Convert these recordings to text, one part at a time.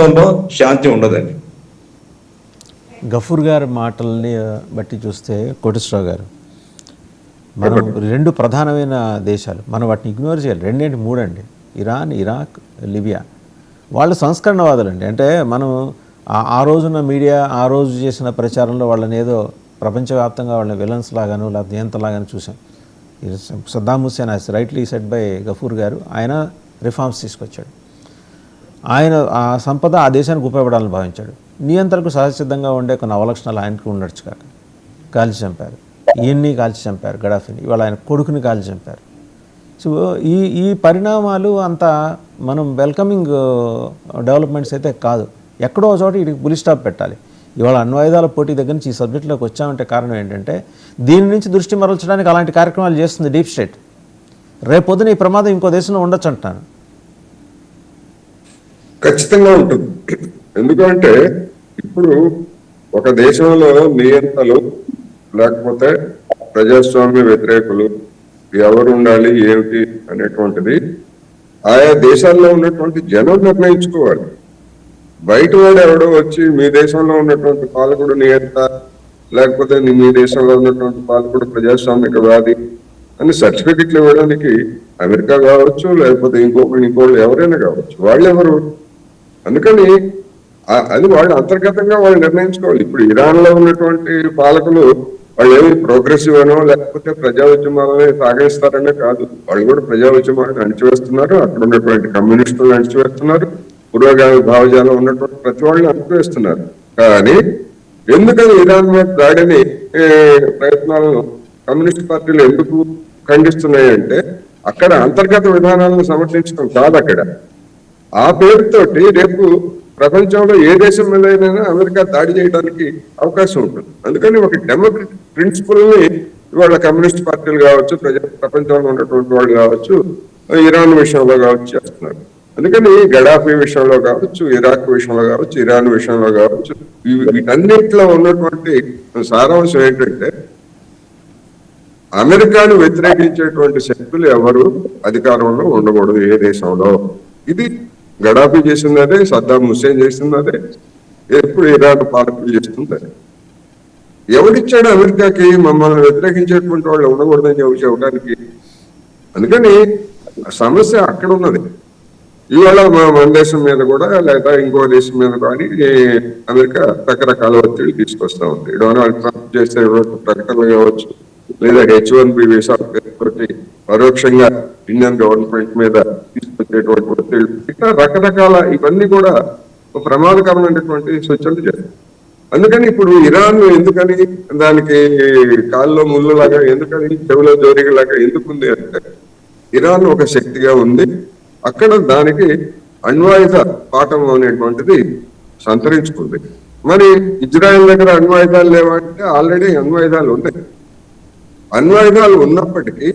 మొత్తంలో శాంతి ఉండదండి. గఫూర్ గారి మాటల్ని బట్టి చూస్తే కోటేశ్వరరావు గారు మనం రెండు ప్రధానమైన దేశాలు మనం వాటిని ఇగ్నోర్ చేయాలి. రెండేంటి? మూడండి. Iran Iraq Libya. వాళ్ళు సంస్కరణవాదులు అండి అంటే మనం ఆ- రోజున మీడియా ఆ రోజు చేసిన ప్రచారంలో వాళ్ళని ఏదో ప్రపంచవ్యాప్తంగా వాళ్ళని విలన్స్ లాగాను లేకపోతే ఎంతలాగాను చూసాం Saddam Hussein as rightly said by Gafoor garu ఆయన రిఫార్మ్స్ తీసుకొచ్చాడు. ఆయన ఆ సంపద ఆ దేశానికి ఉపయోగపడాలని భావించాడు. నియంత్రణకు సహజసిద్ధంగా ఉండే కొన్ని అవలక్షణాలు ఆయనకు ఉండొచ్చు కాక. కాల్చి చంపారు. ఈయన్ని కాల్చి చంపారు గడాఫీని. ఇవాళ ఆయన కొడుకుని కాల్చి చంపారు. సో ఈ ఈ పరిణామాలు అంత మనం వెల్కమింగ్ డెవలప్మెంట్స్ అయితే కాదు. ఎక్కడో ఒక చోట వీటికి పులి స్టాప్ పెట్టాలి. ఇవాళ అణ్వాయుధాల పోటీ దగ్గర నుంచి ఈ సబ్జెక్టులోకి వచ్చామంటే కారణం ఏంటంటే దీని నుంచి దృష్టి మరల్చడానికి అలాంటి కార్యక్రమాలు చేస్తుంది డీప్ స్టేట్. రేపొద్దున ఈ ప్రమాదం ఇంకో దేశంలో ఉండొచ్చు అంటున్నాను. ఖచ్చితంగా ఉంటుంది. ఎందుకంటే ఇప్పుడు ఒక దేశంలో నియంతలు లేకపోతే ప్రజాస్వామ్య వ్యతిరేకులు ఎవరు ఉండాలి ఏమిటి అనేటువంటిది ఆయా దేశాల్లో ఉన్నటువంటి జనం నిర్ణయించుకోవాలి. బయట వాడు ఎవడో వచ్చి మీ దేశంలో ఉన్నటువంటి పాలకుడు నియంత లేకపోతే మీ దేశంలో ఉన్నటువంటి పాలకుడు ప్రజాస్వామికవాది అని సర్టిఫికెట్లు ఇవ్వడానికి అమెరికా కావచ్చు లేకపోతే ఇంకొకరు ఇంకోళ్ళు ఎవరైనా కావచ్చు వాళ్ళు ఎవరు అందుకని అది వాళ్ళు అంతర్గతంగా వాళ్ళు నిర్ణయించుకోవాలి. ఇప్పుడు ఇరాన్లో ఉన్నటువంటి పాలకులు వాళ్ళు ఏమి ప్రోగ్రెసివ్ అనో లేకపోతే ప్రజా ఉద్యమాలనే సాగిస్తారనే కాదు. వాళ్ళు కూడా ప్రజా ఉద్యమాలను అణిచివేస్తున్నారు. అక్కడ ఉన్నటువంటి కమ్యూనిస్టులను అణిచివేస్తున్నారు. పురోగామి భావజాలం ఉన్నటువంటి ప్రతి వాళ్ళని అణిచివేస్తున్నారు. కానీ ఎందుకని ఇరాన్ మీద దాడిని ప్రయత్నాలను కమ్యూనిస్ట్ పార్టీలు ఎందుకు ఖండిస్తున్నాయి అంటే అక్కడ అంతర్గత విధానాలను సమర్థించడం కాదు అక్కడ. ఆ పేరుతోటి రేపు ప్రపంచంలో ఏ దేశం మీదైనా అమెరికా దాడి చేయడానికి అవకాశం ఉంటుంది. అందుకని ఒక డెమోక్రటిక్ ప్రిన్సిపల్ని ఇవాళ కమ్యూనిస్ట్ పార్టీలు కావచ్చు ప్రజ ప్రపంచంలో ఉన్నటువంటి వాళ్ళు కావచ్చు ఇరాన్ విషయంలో కావచ్చు చేస్తున్నారు. అందుకని గడాఫీ విషయంలో కావచ్చు ఇరాక్ విషయంలో కావచ్చు ఇరాన్ విషయంలో కావచ్చు వీటన్నిటిలో ఉన్నటువంటి సారాంశం ఏంటంటే అమెరికాను వ్యతిరేకించేటువంటి శక్తులు ఎవరు అధికారంలో ఉండకూడదు ఏ దేశంలో. ఇది గడాఫీ చేసింది అదే సద్దాం హుస్సేన్ చేసింది అదే ఎప్పుడు ఇరాన్ పాలకులు చేస్తుంది అదే ఎవరిచ్చాడు అమెరికాకి మమ్మల్ని వ్యతిరేకించేటువంటి వాళ్ళు ఉండకూడదని చెప్పి చెప్పడానికి? అందుకని సమస్య అక్కడ ఉన్నది. ఇవాళ మన మన దేశం మీద కూడా లేదా ఇంకో దేశం మీద కానీ అమెరికా రకరకాల ఒత్తిడి తీసుకొస్తా ఉంది. డొనాల్డ్ ట్రంప్ చేసే ప్రకటనలు కావచ్చు లేదా హెచ్ వన్ బి వీసా పరోక్షంగా ఇండియన్ గవర్నమెంట్ మీద తీసుకొచ్చేటువంటి ఒత్తిడి ఇట్లా రకరకాల ఇవన్నీ కూడా ఒక ప్రమాదకరమైనటువంటి సూచనలు చేస్తాయి. అందుకని ఇప్పుడు ఇరాన్ ఎందుకని దానికి కాల్లో ముళ్ళులాగా ఎందుకని చెవిలో జోరిగలాగా ఎందుకుంది అంటే ఇరాన్ ఒక శక్తిగా ఉంది. అక్కడ దానికి అణ్వాయుధ పాఠం అనేటువంటిది సంతరించుకుంది. మరి ఇజ్రాయెల్ దగ్గర అణ్వాయుధాలు లేవంటే ఆల్రెడీ అణ్వాయుధాలు ఉన్నాయి. అణ్వాయుధాలు ఉన్నప్పటికీ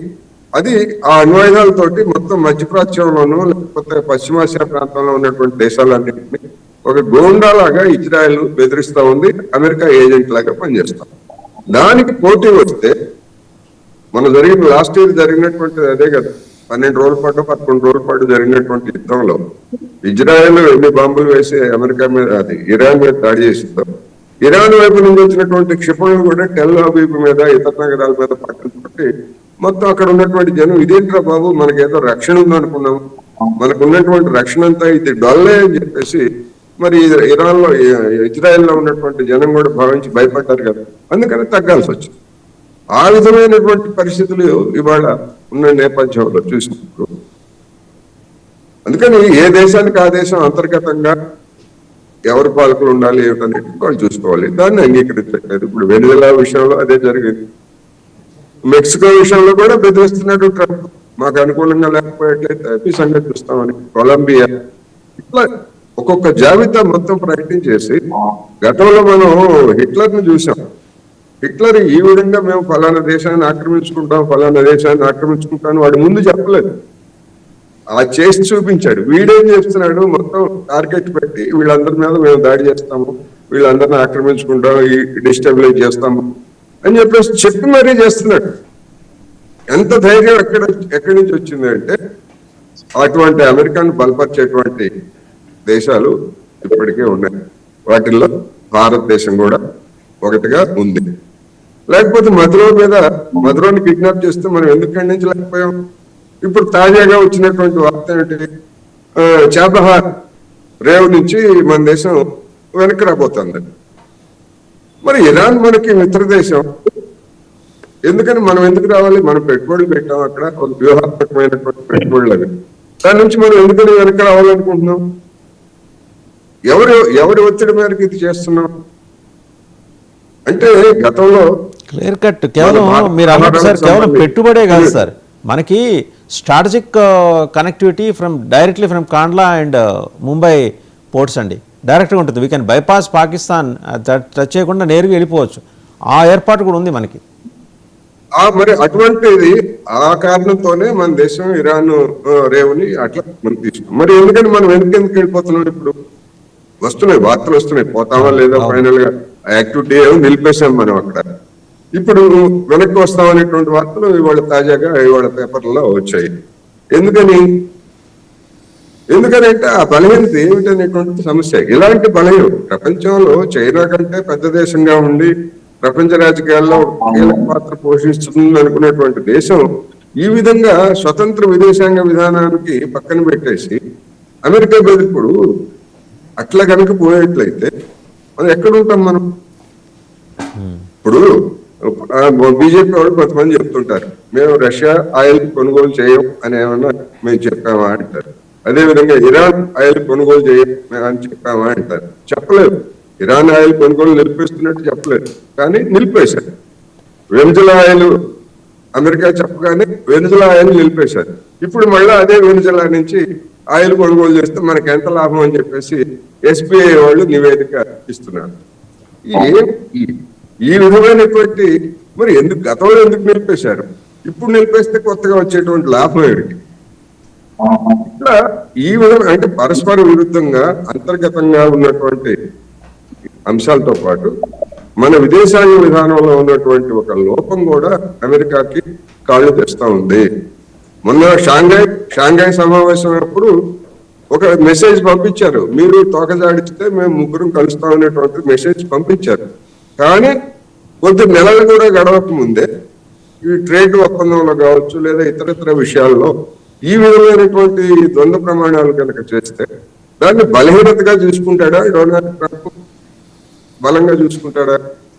అది ఆ అణ్వాయుధాలతోటి మొత్తం మధ్యప్రాచ్యంలోనూ లేకపోతే పశ్చిమాసియా ప్రాంతంలో ఉన్నటువంటి దేశాలన్నింటినీ ఒక గోండాలాగా ఇజ్రాయెల్ బెదిరిస్తా ఉంది అమెరికా ఏజెంట్ లాగా పనిచేస్తాం దానికి పోటీ వస్తే మన జరిగిన లాస్ట్ ఇయర్ జరిగినటువంటి అదే కదా. పన్నెండు రోజుల పాటు పదకొండు రోజుల పాటు జరిగినటువంటి యుద్ధంలో ఇజ్రాయెల్ ఎన్ని బాంబులు వేసి అమెరికా మీద అది ఇరాన్ మీద దాడి చేసిందో ఇరాన్ వైపు నుంచి వచ్చినటువంటి క్షిపణులు కూడా టెల్ అబీబ్ మీద ఇతర నగరాల మీద పట్టుకుంటే మొత్తం అక్కడ ఉన్నటువంటి జనం ఇదేంట్రా బాబు మనకేదో రక్షణ ఉందనుకున్నాం మనకు ఉన్నటువంటి రక్షణ అంతా ఇది డొల్లే అని చెప్పేసి మరి ఇరాన్లో ఇజ్రాయెల్లో ఉన్నటువంటి జనం కూడా భావించి భయపడ్డారు కదా. అందుకని తగ్గాల్సి వచ్చింది. ఆ విధమైనటువంటి పరిస్థితులు ఇవాళ ఉన్న నేపథ్యంలో చూసినప్పుడు అందుకని ఏ దేశానికి ఆ దేశం అంతర్గతంగా ఎవరు పాలకులు ఉండాలి ఏమిటనేది వాళ్ళు చూసుకోవాలి. దాన్ని అంగీకరించట్లేదు. ఇప్పుడు వెనుదల విషయంలో అదే జరిగింది. మెక్సికో విషయంలో కూడా బెదిరిస్తున్నాడు ట్రంప్ మాకు అనుకూలంగా లేకపోయేట్లయితే మీ సంగతి చూస్తామని కొలంబియా. ఇట్లా ఒక్కొక్క జాబితా మొత్తం ప్రకటించేసి గతంలో మనం హిట్లర్ని చూసాం. హిట్లర్ ఈ విధంగా మేము ఫలానా దేశాన్ని ఆక్రమించుకుంటాం ఫలానా దేశాన్ని ఆక్రమించుకుంటాం వాడు ముందు చెప్పలేదు. ఆ చేసి చూపించాడు. వీడేం చేస్తున్నాడు? మొత్తం టార్గెట్ పెట్టి వీళ్ళందరి మీద మేము దాడి చేస్తాము వీళ్ళందరిని ఆక్రమించుకుంటాం ఈ డిస్టెబిలైజ్ చేస్తాము. అని చెప్పేసి చెప్పి మరీ చేస్తున్నాడు. ఎంత ధైర్యం ఎక్కడ ఎక్కడి నుంచి వచ్చింది అంటే అటువంటి అమెరికాను బలపరిచేటువంటి దేశాలు ఇప్పటికే ఉన్నాయి. వాటిల్లో భారతదేశం కూడా ఒకటిగా ఉంది. లేకపోతే మధురో మీద మధురోని కిడ్నాప్ చేస్తే మనం ఎందుకు ఖండించలేకపోయాం ఇప్పుడు తాజాగా వచ్చినటువంటి వార్త ఏంటి? చాబహార్ రేవు నుంచి మన దేశం వెనక్కి రాబోతుంది. మరి ఇరాన్ మనకి మిత్ర దేశం ఎందుకని మనం ఎందుకు రావాలి? మనం పెట్టుబడులు పెట్టాం అక్కడ. వ్యూహాత్మకమైనటువంటి పెట్టుబడులు అవి. దాని నుంచి మనం ఎందుకని వెనక్కి రావాలనుకుంటున్నాం? ఎవరు ఎవరి ఒత్తిడి మేరకు ఇది చేస్తున్నాం? అంటే గతంలో క్లియర్ కట్. కేవలం మీరు అన్నట్టు సార్ కేవలం పెట్టుబడే కాదు సార్. మనకి strategic connectivity from directly from Kandla and Mumbai ports అండి. డైరెక్ట్గా ఉంటుంది. We can bypass Pakistan touch చేయకుండా నేరుగా వెళ్ళిపోవచ్చు. ఆ ఏర్పాటు కూడా ఉంది మనకి. మరి అటువంటిది ఆ కారణంతోనే మన దేశం ఇరాన్ రేవుని అట్లా మనం తీసుకున్నాం. మరి ఎందుకని మనం ఎందుకు ఎందుకు వెళ్ళిపోతున్నాం ఇప్పుడు? వస్తున్నాయి వార్తలు వస్తున్నాయి. పోతామా లేదా ఫైనల్గా యాక్టివిటీ ఏమో నిలిపేశాం మనం అక్కడ. ఇప్పుడు వెనక్కి వస్తామనేటువంటి వార్తలు ఇవాళ తాజాగా ఇవాళ పేపర్లలో వచ్చాయి. ఎందుకని? ఎందుకనంటే ఆ బలహీనత ఏమిటనేటువంటి సమస్య. ఇలాంటి బలహీనం ప్రపంచంలో చైనా కంటే పెద్ద దేశంగా ఉండి ప్రపంచ రాజకీయాల్లో కీలక పాత్ర పోషిస్తుంది అనుకునేటువంటి దేశం ఈ విధంగా స్వతంత్ర విదేశాంగ విధానానికి పక్కన పెట్టేసి అమెరికా బెదిరిప్పుడు అట్లా కనుక పోయేట్లయితే మనం ఎక్కడ ఉంటాం మనం? ఇప్పుడు బీజేపీ వాళ్ళు కొంతమంది చెప్తుంటారు మేము రష్యా ఆయిల్ కొనుగోలు చేయం అని ఏమన్నా మేము చెప్పామా అంటారు. అదే విధంగా ఇరాన్ ఆయిల్ కొనుగోలు చేయని అని చెప్పామా అంటారు చెప్పలేదు. ఇరాన్ ఆయిల్ కొనుగోలు నిలిపేస్తున్నట్టు చెప్పలేదు. కానీ నిలిపేశారు. వెనుజల ఆయిల్ అమెరికా చెప్పగానే వెనుజల ఆయిల్ నిలిపేశారు. ఇప్పుడు మళ్ళీ అదే వెనుజులా నుంచి ఆయిల్ కొనుగోలు చేస్తే మనకి ఎంత లాభం అని చెప్పేసి ఎస్బీఐ వాళ్ళు నివేదిక ఇస్తున్నారు. ఈ- ఈ విధమైనటువంటి మరి ఎందుకు గతంలో ఎందుకు నిలిపేశారు? ఇప్పుడు నిలిపేస్తే కొత్తగా వచ్చేటువంటి లాభం ఏమిటి? ఇట్లా ఈ విధంగా అంటే పరస్పర విరుద్ధంగా అంతర్గతంగా ఉన్నటువంటి అంశాలతో పాటు మన విదేశాంగ విధానంలో ఉన్నటువంటి ఒక లోపం కూడా అమెరికాకి కాళ్ళు తెస్తా ఉంది. మొన్న షాంఘై షాంఘై సమావేశం అప్పుడు ఒక మెసేజ్ పంపించారు. మీరు తోకజాడిస్తే మేము ముగ్గురం కలుస్తాం అనేటువంటి మెసేజ్ పంపించారు. కానీ కొద్ది నెలలు కూడా గడవక ముందే ఈ ట్రేడ్ ఒప్పందంలో కావచ్చు లేదా ఇతరత్ర విషయాల్లో ఈ విధమైనటువంటి ద్వంద్వ ప్రమాణాలు కనుక చేస్తే దాన్ని బలహీనతగా చూసుకుంటాడా డొనాల్డ్ ట్రంప్? బలంగా చూసుకుంటాడా?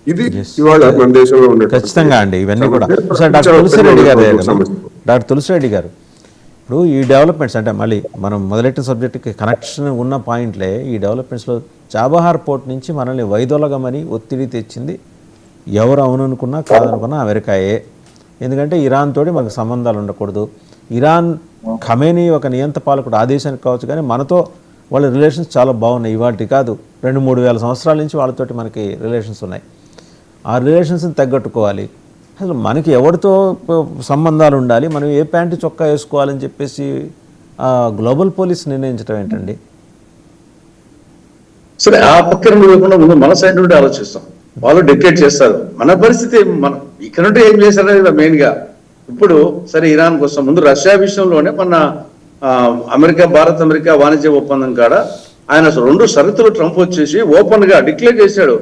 ఇది ఇవాళ మన దేశంలో ఉన్న ఖచ్చితంగా అండి ఇవన్నీ కూడా. డాక్టర్ తులసిరెడ్డి గారు డాక్టర్ తులసిరెడ్డి గారు ఇప్పుడు ఈ డెవలప్మెంట్స్ అంటే మళ్ళీ మనం మొదలెట్టిన సబ్జెక్ట్కి కనెక్షన్ ఉన్న పాయింట్లే ఈ డెవలప్మెంట్స్లో చాబహార్ పోర్ట్ నుంచి మనల్ని వైదొలగమని ఒత్తిడి తెచ్చింది ఎవరు అవుననుకున్నా కాదనుకున్నా అమెరికాయే. ఎందుకంటే ఇరాన్ తోటి మనకు సంబంధాలు ఉండకూడదు. ఇరాన్ ఖమేనీ ఒక నియంత పాలకుడు ఆదేశానికి కావచ్చు కానీ మనతో వాళ్ళ రిలేషన్స్ చాలా బాగున్నాయి. ఇవాటి కాదు రెండు మూడు వేల సంవత్సరాల నుంచి వాళ్ళతోటి మనకి రిలేషన్స్ ఉన్నాయి. ఆ రిలేషన్స్ని తగ్గట్టుకోవాలి. అసలు మనకి ఎవరితో సంబంధాలు ఉండాలి? మనం ఏ ప్యాంటు చొక్కా వేసుకోవాలని చెప్పేసి ఆ గ్లోబల్ పోలీస్ నిర్ణయించడం ఏంటండి? సరే ఆ పక్కన లేకుండా ముందు మన సైడ్ నుండి ఆలోచిస్తాం. వాళ్ళు డిక్టేట్ చేస్తారు. మన పరిస్థితి మన ఇక్కడ నుండి ఏం చేశారనేది మెయిన్గా ఇప్పుడు సరే ఇరాన్ కోసం ముందు రష్యా విషయంలోనే మన అమెరికా భారత్ అమెరికా వాణిజ్య ఒప్పందం కాడ ఆయన అసలు రెండు షరతులు ట్రంప్ వచ్చేసి ఓపెన్గా డిక్లేర్ చేశాడు.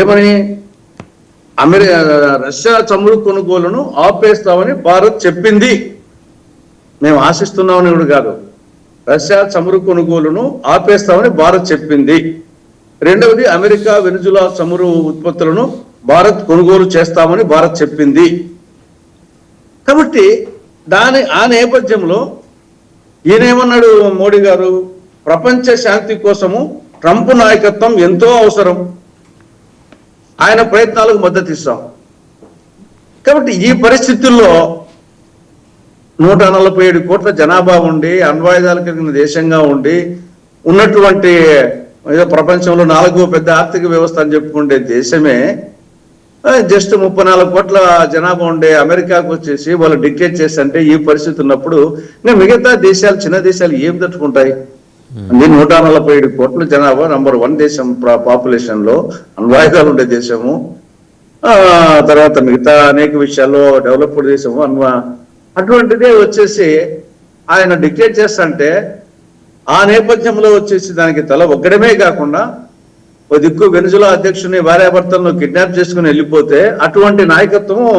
ఏమని? అమెరికా రష్యా చమురు కొనుగోలును ఆపేస్తామని భారత్ చెప్పింది. మేము ఆశిస్తున్నామని కూడా కాదు. రష్యా చమురు కొనుగోలును ఆపేస్తామని భారత్ చెప్పింది. రెండవది అమెరికా వెనుజులా చమురు ఉత్పత్తులను భారత్ కొనుగోలు చేస్తామని భారత్ చెప్పింది. కాబట్టి దాని ఆ నేపథ్యంలో ఈయనేమన్నాడు మోడీ గారు? ప్రపంచ శాంతి కోసము ట్రంప్ నాయకత్వం ఎంతో అవసరం. ఆయన ప్రయత్నాలకు మద్దతు ఇస్తాం. కాబట్టి ఈ పరిస్థితుల్లో నూట నలభై ఏడు కోట్ల జనాభా ఉండి అణ్వాయుధాలు కలిగిన దేశంగా ఉండి ఉన్నటువంటి ఏదో ప్రపంచంలో నాలుగో పెద్ద ఆర్థిక వ్యవస్థ అని చెప్పుకుంటే దేశమే జస్ట్ ముప్పై నాలుగు కోట్ల జనాభా ఉండే అమెరికాకు వచ్చేసి వాళ్ళు డిక్టేట్ చేస్తుంటే ఈ పరిస్థితి ఉన్నప్పుడు ఇంకా మిగతా దేశాలు చిన్న దేశాలు ఏం తట్టుకుంటాయి? అది నూట నలభై ఏడు కోట్ల జనాభా నంబర్ వన్ దేశం పాపులేషన్లో అణ్వాయుధాలు ఉండే దేశము. ఆ తర్వాత మిగతా అనేక విషయాల్లో డెవలప్డ్ దేశము. అన్వా అటువంటిదే వచ్చేసి ఆయన డిక్టేట్ చేస్తుంటే ఆ నేపథ్యంలో వచ్చేసి దానికి తల ఒక్కడమే కాకుండా ఓ దిక్కు వెనుజులా అధ్యక్షుని భార్యాభర్తలను కిడ్నాప్ చేసుకుని వెళ్ళిపోతే అటువంటి నాయకత్వము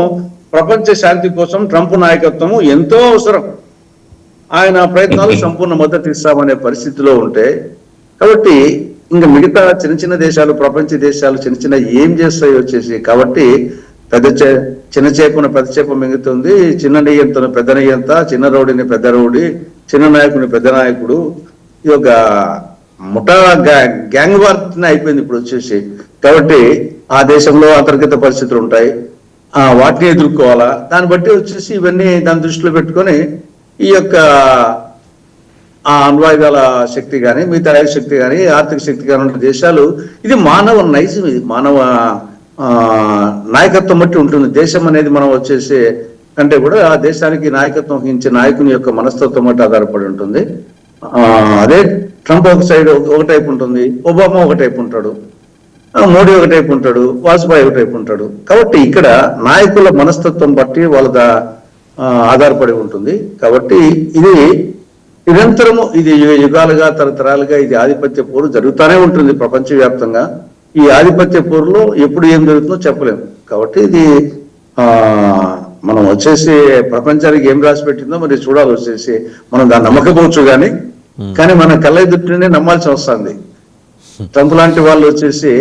ప్రపంచ శాంతి కోసం ట్రంప్ నాయకత్వము ఎంతో అవసరం. ఆయన ప్రయత్నాలు సంపూర్ణ మద్దతు ఇస్తామనే పరిస్థితిలో ఉంటే కాబట్టి ఇంకా మిగతా చిన్న చిన్న దేశాలు ప్రపంచ దేశాలు చిన్న చిన్న ఏం చేస్తాయి వచ్చేసి కాబట్టి పెద్ద చే చిన్న చేపను పెద్ద చేప మింగుతుంది. చిన్న నెయ్యంతను పెద్ద నెయ్యంత చిన్న రౌడిని పెద్ద రౌడి చిన్న నాయకుని పెద్ద నాయకుడు ఈ యొక్క ముఠా గ్యాంగ్ వార్తనే అయిపోయింది ఇప్పుడు వచ్చేసి. కాబట్టి ఆ దేశంలో అంతర్గత పరిస్థితులు ఉంటాయి. ఆ వాటిని ఎదుర్కోవాలా? దాన్ని బట్టి వచ్చేసి ఇవన్నీ దాని దృష్టిలో పెట్టుకొని ఈ యొక్క ఆ అణ్వాయుధాల శక్తి కానీ మిగతా శక్తి కానీ ఆర్థిక శక్తి కానీ ఉన్న దేశాలు ఇది మానవ నైజం ఇది. మానవ ఆ, నాయకత్వం బట్టి ఉంటుంది. దేశం అనేది మనం వచ్చేసి కంటే కూడా ఆ దేశానికి నాయకత్వం వహించే నాయకుని యొక్క మనస్తత్వం బట్టి ఆధారపడి ఉంటుంది. ఆ, అదే ట్రంప్ ఒక సైడ్ ఒక టైప్ ఉంటుంది ఒబామా ఒక టైప్ ఉంటాడు మోడీ ఒక టైప్ ఉంటాడు వాజ్పేయి ఒక టైప్ ఉంటాడు. కాబట్టి ఇక్కడ నాయకుల మనస్తత్వం బట్టి వాళ్ళ ఆధారపడి ఉంటుంది. కాబట్టి ఇది నిరంతరము ఇది యుగాలుగా తరతరాలుగా ఇది ఆధిపత్య పోరు జరుగుతూనే ఉంటుంది ప్రపంచవ్యాప్తంగా. ఈ ఆధిపత్య పోరులో ఎప్పుడు ఏం జరుగుతుందో చెప్పలేము కాబట్టి ఇది మనం వచ్చేసి ప్రపంచానికి ఏం రాసి పెట్టిందో మరి చూడాలి వచ్చేసి. మనం దాన్ని నమ్మకపోవచ్చు కానీ కానీ మన కళ్ళెదుటినే నమ్మాల్సి వస్తుంది ట్రంప్ లాంటి వాళ్ళు వచ్చేసి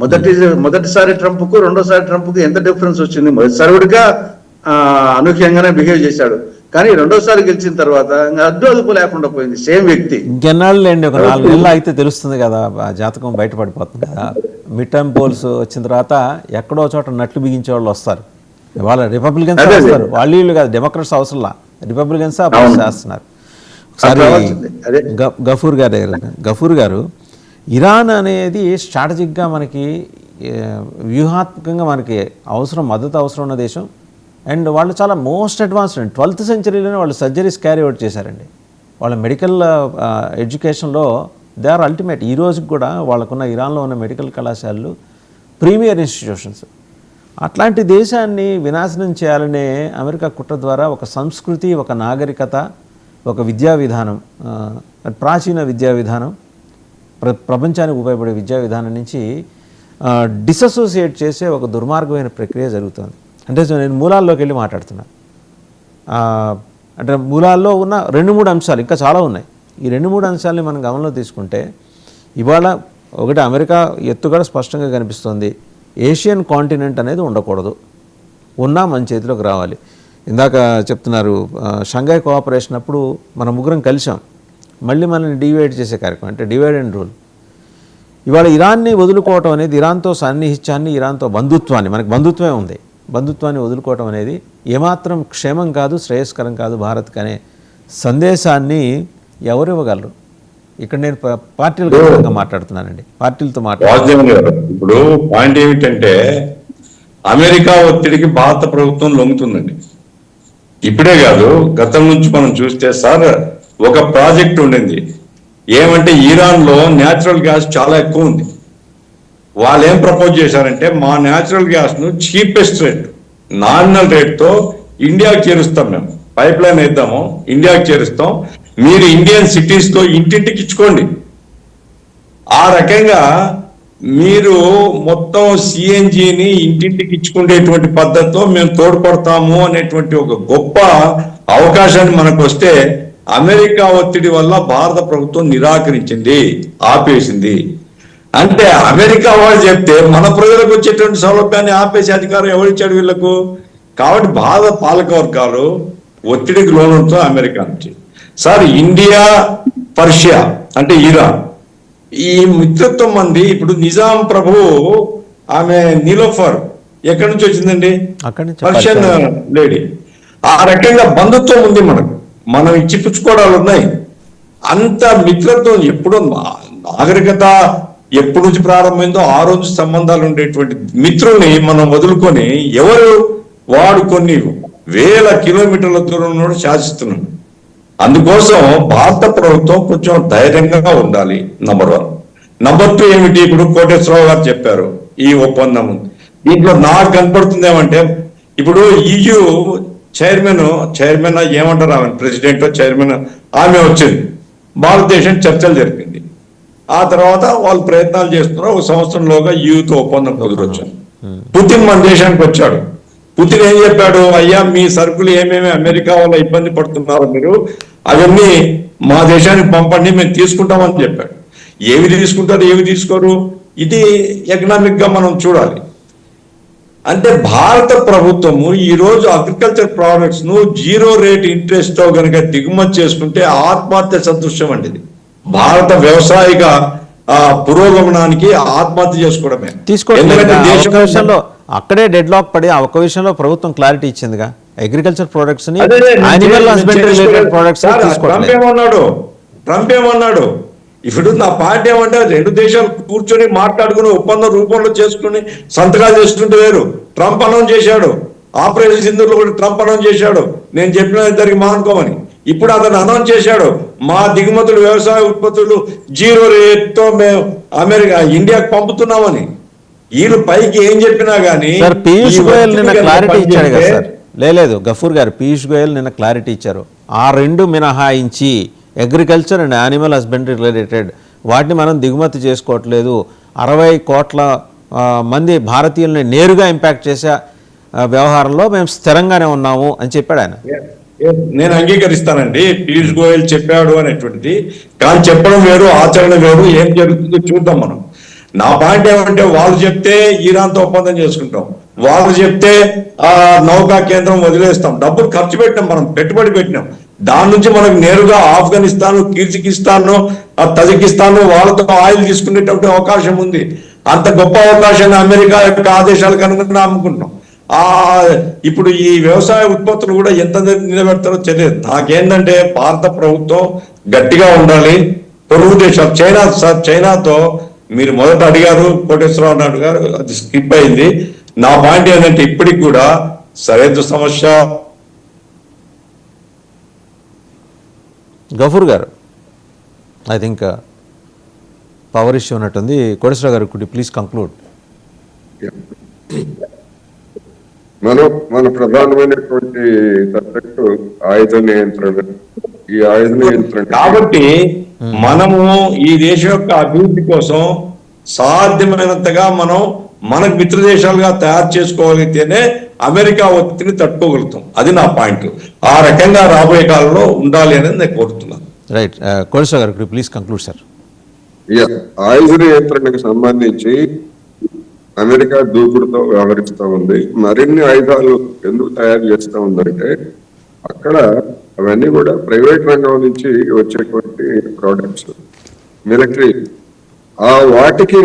మొదటి మొదటిసారి ట్రంప్కు రెండోసారి ట్రంప్కు ఎంత డిఫరెన్స్ వచ్చింది? మొదటిసారి కూడా ఆ, అనూహ్యంగానే బిహేవ్ చేశాడు. కానీ రెండోసారి గెలిచిన తర్వాత అడ్డు అదుపు లేకుండా పోయింది. సేమ్ వ్యక్తి. ఇంకెన్నాళ్ళు లేండి ఒక నాలుగు నెలలు అయితే తెలుస్తుంది కదా ఆ జాతకం బయటపడిపోతుంది కదా. మిడ్ టర్మ్ పోల్స్ వచ్చిన తర్వాత ఎక్కడో చోట నట్లు బిగించే వాళ్ళు వస్తారు. వాళ్ళ రిపబ్లికన్స్. వస్తారు. వాళ్ళు వీళ్ళు కాదు డెమోక్రట్స్ అవసరంలా. రిపబ్లికన్స్ అపోజ్ చేస్తున్నారు. ఒకసారి గఫూర్ గారు గఫూర్ గారు ఇరాన్ అనేది స్ట్రాటజిక్గా మనకి వ్యూహాత్మకంగా మనకి అవసరం మద్దతు అవసరం ఉన్న దేశం. అండ్ వాళ్ళు చాలా మోస్ట్ అడ్వాన్స్డ్ అండి. ట్వెల్త్ సెంచరీలోనే వాళ్ళు సర్జరీస్ క్యారీ అవుట్ చేశారండి. వాళ్ళ మెడికల్ ఎడ్యుకేషన్లో దే ఆర్ అల్టిమేట్. ఈ రోజుకి కూడా వాళ్ళకున్న ఇరాన్లో ఉన్న మెడికల్ కళాశాలలు ప్రీమియర్ ఇన్స్టిట్యూషన్స్. అట్లాంటి దేశాన్ని వినాశనం చేయాలనే అమెరికా కుట్ర ద్వారా ఒక సంస్కృతి ఒక నాగరికత ఒక విద్యా విధానం ప్రాచీన విద్యా విధానం ప్ర ప్రపంచానికి ఉపయోగపడే విద్యా విధానం నుంచి డిసోసియేట్ చేసే ఒక దుర్మార్గమైన ప్రక్రియ జరుగుతుంది. అంటే సో నేను మూలాల్లోకి వెళ్ళి మాట్లాడుతున్నాను అంటే మూలాల్లో ఉన్న రెండు మూడు అంశాలు ఇంకా చాలా ఉన్నాయి. ఈ రెండు మూడు అంశాలని మనం గమనంలో తీసుకుంటే ఇవాళ ఒకటి అమెరికా ఎత్తుగడ స్పష్టంగా కనిపిస్తుంది. ఏషియన్ కాంటినెంట్ అనేది ఉండకూడదు. ఉన్నా మన చేతిలోకి రావాలి. ఇందాక చెప్తున్నారు షంఘాయ్ కోఆపరేషన్ అప్పుడు మన ముగ్గురం కలిసాం మళ్ళీ మనల్ని డివైడ్ చేసే కార్యక్రమం అంటే డివైడ్ అండ్ రూల్. ఇవాళ ఇరాన్ని వదులుకోవటం అనేది ఇరాన్తో సన్నిహిత్యాన్ని ఇరాన్తో బంధుత్వాన్ని మనకి బంధుత్వమే ఉంది. బంధుత్వాన్ని వదులుకోవటం అనేది ఏమాత్రం క్షేమం కాదు శ్రేయస్కరం కాదు భారత్కి అనే సందేశాన్ని ఎవరు ఇవ్వగలరు? ఇక్కడ నేను పార్టీల మాట్లాడుతున్నానండి. పార్టీలతో మాట్లాడు వాసుదేవన్ గారు ఇప్పుడు పాయింట్ ఏమిటంటే అమెరికా ఒత్తిడికి భారత ప్రభుత్వం లొంగుతుందండి. ఇప్పుడే కాదు గతం నుంచి మనం చూస్తే సార్ ఒక ప్రాజెక్ట్ ఉండింది. ఏమంటే ఇరాన్లో న్యాచురల్ గ్యాస్ చాలా ఎక్కువ ఉంది. వాళ్ళు ఏం ప్రపోజ్ చేశారంటే మా న్యాచురల్ గ్యాస్ను చీపెస్ట్ రేట్ నామినల్ రేట్తో ఇండియాకి చేరుస్తాం మేము. పైప్ లైన్ వేద్దాము ఇండియాకి చేరుస్తాం. మీరు ఇండియన్ సిటీస్లో ఇంటింటికి ఇచ్చుకోండి. ఆ రకంగా మీరు మొత్తం సిఎన్జిని ఇంటింటికి ఇచ్చుకునేటువంటి పద్ధతిలో మేము తోడ్పడతాము అనేటువంటి ఒక గొప్ప అవకాశాన్ని మనకు వస్తే అమెరికా ఒత్తిడి వల్ల భారత ప్రభుత్వం నిరాకరించింది ఆపేసింది. అంటే అమెరికా వాళ్ళు చెప్తే మన ప్రజలకు వచ్చేటువంటి సౌలభ్యాన్ని ఆపేసే అధికారం ఎవరిచ్చాడు వీళ్ళకు? కాబట్టి భారత పాలక వర్గాలు ఒత్తిడికి లోనంతో అమెరికా నుంచి. సార్ ఇండియా పర్షియా అంటే ఇరాన్ ఈ మిత్రత్వం మంది ఇప్పుడు నిజాం ప్రభు ఆమె నీలోఫర్ ఎక్కడి నుంచి వచ్చిందండి? Persian lady. ఆ రకంగా బంధుత్వం ఉంది మనకు. మనం ఇచ్చి పుచ్చుకోవడాలు ఉన్నాయి. అంత మిత్రత్వం ఎప్పుడో నాగరికత ఎప్పటి నుంచి ప్రారంభమైందో ఆ రోజు సంబంధాలు ఉండేటువంటి మిత్రుల్ని మనం వదులుకొని ఎవరు? వాడు కొన్ని వేల కిలోమీటర్ల దూరం శాసిస్తున్నాడు. అందుకోసం భారత ప్రభుత్వం కొంచెం ధైర్యంగా ఉండాలి నంబర్ వన్ నంబర్ టూ ఏమిటి? ఇప్పుడు కోటేశ్వరరావు గారు చెప్పారు ఈ ఒప్పందం. దీంట్లో నాకు కనపడుతుంది ఏమంటే ఇప్పుడు ఈయూ చైర్మన్ చైర్మన్ ఏమంటారు ఆమె? ప్రెసిడెంట్ చైర్మన్ ఆమె వచ్చింది. భారతదేశం చర్చలు జరిపింది. ఆ తర్వాత వాళ్ళు ప్రయత్నాలు చేస్తున్నారు. ఒక సంవత్సరంలోగా యూత్ ఒప్పందం కుదరొచ్చు పుతిన్ మన దేశానికి వచ్చాడు. పుతిన్ ఏం చెప్పాడు? అయ్యా మీ సరుకులు ఏమేమి అమెరికా వల్ల ఇబ్బంది పడుతున్నారు మీరు అవన్నీ మా దేశానికి పంపండి మేము తీసుకుంటామని చెప్పాడు. ఏవి తీసుకుంటారు ఏవి తీసుకోరు? ఇది ఎకనామిక్గా మనం చూడాలి. అంటే భారత ప్రభుత్వము ఈ రోజు అగ్రికల్చర్ ప్రోడక్ట్స్ను జీరో రేట్ ఇంట్రెస్ట్తో గనక దిగుమతి చేసుకుంటే ఆత్మహత్య సదృశ్యం అండి భారత వ్యవసాయిక పురోగమనానికి ఆత్మహత్య చేసుకోవడమే. తీసుకోవట్లేదు అక్కడే డెడ్ లాక్ పడి ఆ ఒక్క విషయంలో ప్రభుత్వం క్లారిటీ ఇచ్చిందిగా. Agriculture ప్రొడక్ట్స్ని animal husbandry. Related products Trump ఏమన్నాడు? ట్రంప్ ఏమన్నాడు? ఇప్పుడు నా పార్టీ ఏమంటే రెండు దేశాలు కూర్చొని మాట్లాడుకుని ఒప్పందం రూపంలో చేసుకుని సంతకాలు చేసుకుంటూ వేరు. ట్రంప్ అనౌన్స్ చేశాడు. ఆపరేషన్ సింధులో కూడా ట్రంప్ అనౌన్స్ చేశాడు. నేను చెప్పిన ఇద్దరికి మానుకోమని. ఇప్పుడు అతను అనౌన్స్ చేశాడు. మా దిగుమతులు వ్యవసాయ ఉత్పత్తులు జీరో రేట్తో మేము అమెరికా ఇండియాకి పంపుతున్నామని. వీళ్ళు పైకి ఏం చెప్పినా గానీ సార్ పీయూష్ గోయల్ నిన్న క్లారిటీ ఇచ్చాడు కదా సార్. లేదు గఫూర్ గారు పీయూష్ గోయల్ నిన్న క్లారిటీ ఇచ్చారు. ఆ రెండు మినహాయించి agriculture and animal husbandry related వాటిని మనం దిగుమతి చేసుకోవట్లేదు. అరవై కోట్ల మంది భారతీయుల్ని నేరుగా ఇంపాక్ట్ చేసే వ్యవహారంలో మేము స్థిరంగానే ఉన్నాము అని చెప్పాడు ఆయన. నేను అంగీకరిస్తానండి. పీయూష్ గోయల్ చెప్పాడు అనేటువంటిది. కానీ చెప్పడం వేరు ఆచరణ వేరు ఏం జరుగుతుందో చూద్దాం మనం. నా పాయింట్ ఏమంటే వాళ్ళు చెప్తే ఇరాన్తో ఒప్పందం చేసుకుంటాం. వాళ్ళు చెప్తే ఆ నౌకా కేంద్రం వదిలేస్తాం. డబ్బులు ఖర్చు పెట్టినాం మనం పెట్టుబడి పెట్టినాం. దాని నుంచి మనకు నేరుగా ఆఫ్ఘనిస్తాన్ కిర్జికిస్తాన్ తజకిస్తాన్ వాళ్ళతో ఆయిల్ తీసుకునేటువంటి అవకాశం ఉంది. అంత గొప్ప అవకాశాన్ని అమెరికా యొక్క ఆదేశాలకు అనుగుణంగా అమ్ముకుంటున్నాం. ఆ ఇప్పుడు ఈ వ్యవసాయ ఉత్పత్తులు కూడా ఎంత నిలబెడతారో తెలియదు. నాకేంటంటే భారత ప్రభుత్వం గట్టిగా ఉండాలి. పొరుగు దేశాలు చైనా సార్ చైనాతో మీరు మొదట అడిగారు కోటేశ్వరరావు నాయుడు గారు అది స్కిప్ అయింది. నా పాయింట్ ఏంటంటే ఇప్పటికి కూడా సరైన సమస్య గఫూర్ గారు ఐ థింక్ పవర్ ఇష్యూ ఉన్నట్టుంది. కోటేశ్వర గారు కుడి ప్లీజ్ కంక్లూడ్ మనం మన ప్రధానమైనటువంటి సబ్జెక్టు ఆయుధ నియంత్రణ. ఈ ఆయుధ నియంత్రణ కాబట్టి మనము ఈ దేశం యొక్క అభివృద్ధి కోసం సాధ్యమైనంతగా మనం మనకు మిత్ర దేశాలుగా తయారు చేసుకోగలిగితేనే అమెరికా ఒత్తిడిని తట్టుకోగలుగుతాం. అది నా పాయింట్. ఆ రకంగా రాబోయే కాలంలో ఉండాలి అనేది నేను కోరుతున్నాను. రైట్ కోటేశ్వర గారు కుడి ప్లీజ్ కంక్లూడ్ సార్ ఆయుధ నియంత్రణకు సంబంధించి అమెరికా దూకుడుతో వ్యవహరిస్తూ ఉంది. మరిన్ని ఆయుధాలు ఎందుకు తయారు చేస్తూ ఉందంటే అక్కడ అవన్నీ కూడా ప్రైవేట్ రంగం నుంచి వచ్చేటువంటి ప్రోడక్ట్స్ మిలిటరీ ఆ వాటికి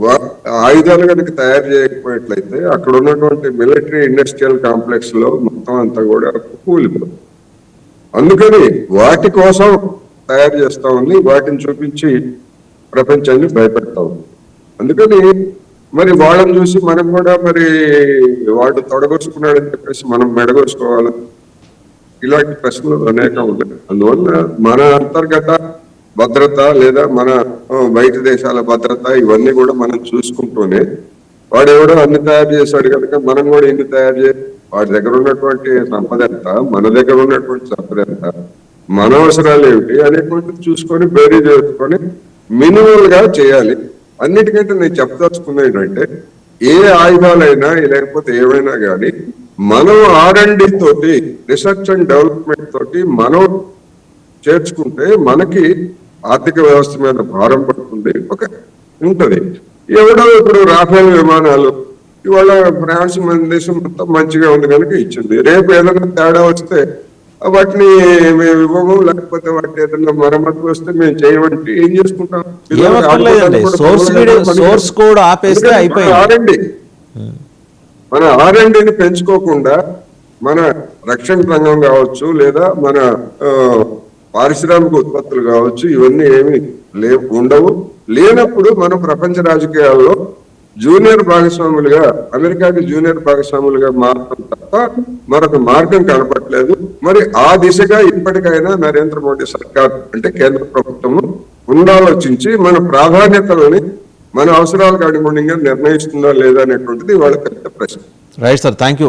వా- ఆయుధాలు కనుక తయారు చేయకపోయినట్లయితే అక్కడ ఉన్నటువంటి మిలిటరీ ఇండస్ట్రియల్ కాంప్లెక్స్లో మొత్తం అంతా కూడా కూలిపోతుంది అందుకని వాటి కోసం తయారు చేస్తా ఉంది. వాటిని చూపించి ప్రపంచాన్ని భయపెడతా ఉంది. అందుకని మరి వాళ్ళని చూసి మనం కూడా మరి వాడు తొడగొచ్చుకున్నాడని చెప్పేసి మనం మెడగొచ్చుకోవాలి ఇలాంటి ప్రశ్నలు అనేక ఉన్నాయి. అందువల్ల మన అంతర్గత భద్రత లేదా మన బయట దేశాల భద్రత ఇవన్నీ కూడా మనం చూసుకుంటూనే వాడెవడో అన్ని తయారు చేశాడు కనుక మనం కూడా ఇన్ని తయారు చే వాడి దగ్గర ఉన్నటువంటి సంపద ఎంత మన దగ్గర ఉన్నటువంటి సంపద ఎంత మన అవసరాలు ఏమిటి అనేటువంటిది చూసుకొని బేరీ చేసుకొని మినిమల్గా చేయాలి. అన్నిటికంటే నేను చెప్పదలుచుకున్నది ఏంటంటే ఏ ఆయుధాలైనా లేకపోతే ఏమైనా కానీ మనం ఆర్ అండ్ తోటి రీసెర్చ్ అండ్ డెవలప్మెంట్ తోటి మనం చేర్చుకుంటే మనకి ఆర్థిక వ్యవస్థ మీద భారం పడుతుంది. ఒక ఉంటది. ఎవడో ఇప్పుడు రాఫేల్ విమానాలు ఇవాళ ఫ్రాన్స్ మన దేశం మొత్తం మంచిగా ఉంది కనుక ఇచ్చింది. రేపు ఏదైనా తేడా వస్తే వాటిని మేము ఇవ్వము లేకపోతే వాటిని ఏదైనా మరమ్మతు వస్తే మేము చేయమంటే ఏం చేసుకుంటాం? source code ఆపేస్తే అయిపోయింది. మన ఆర్ఎండిని పెంచుకోకుండా మన రక్షణ రంగం కావచ్చు లేదా మన ఆ, పారిశ్రామిక ఉత్పత్తులు కావచ్చు ఇవన్నీ ఏమి లే ఉండవు. లేనప్పుడు మనం ప్రపంచ రాజకీయాల్లో జూనియర్ భాగస్వాములుగా అమెరికాకి జూనియర్ భాగస్వాములుగా మారడం తప్ప మరొక మార్గం కనపట్లేదు మరి ఆ దిశగా ఇప్పటికైనా నరేంద్ర మోడీ సర్కార్ అంటే కేంద్ర ప్రభుత్వము ఉండాలోచించి మన ప్రాధాన్యతలని మన అవసరాలకు అనుగుణంగా నిర్ణయిస్తుందా లేదా అనేటువంటిది వాళ్ళ పెద్ద ప్రశ్న. Right sir thank you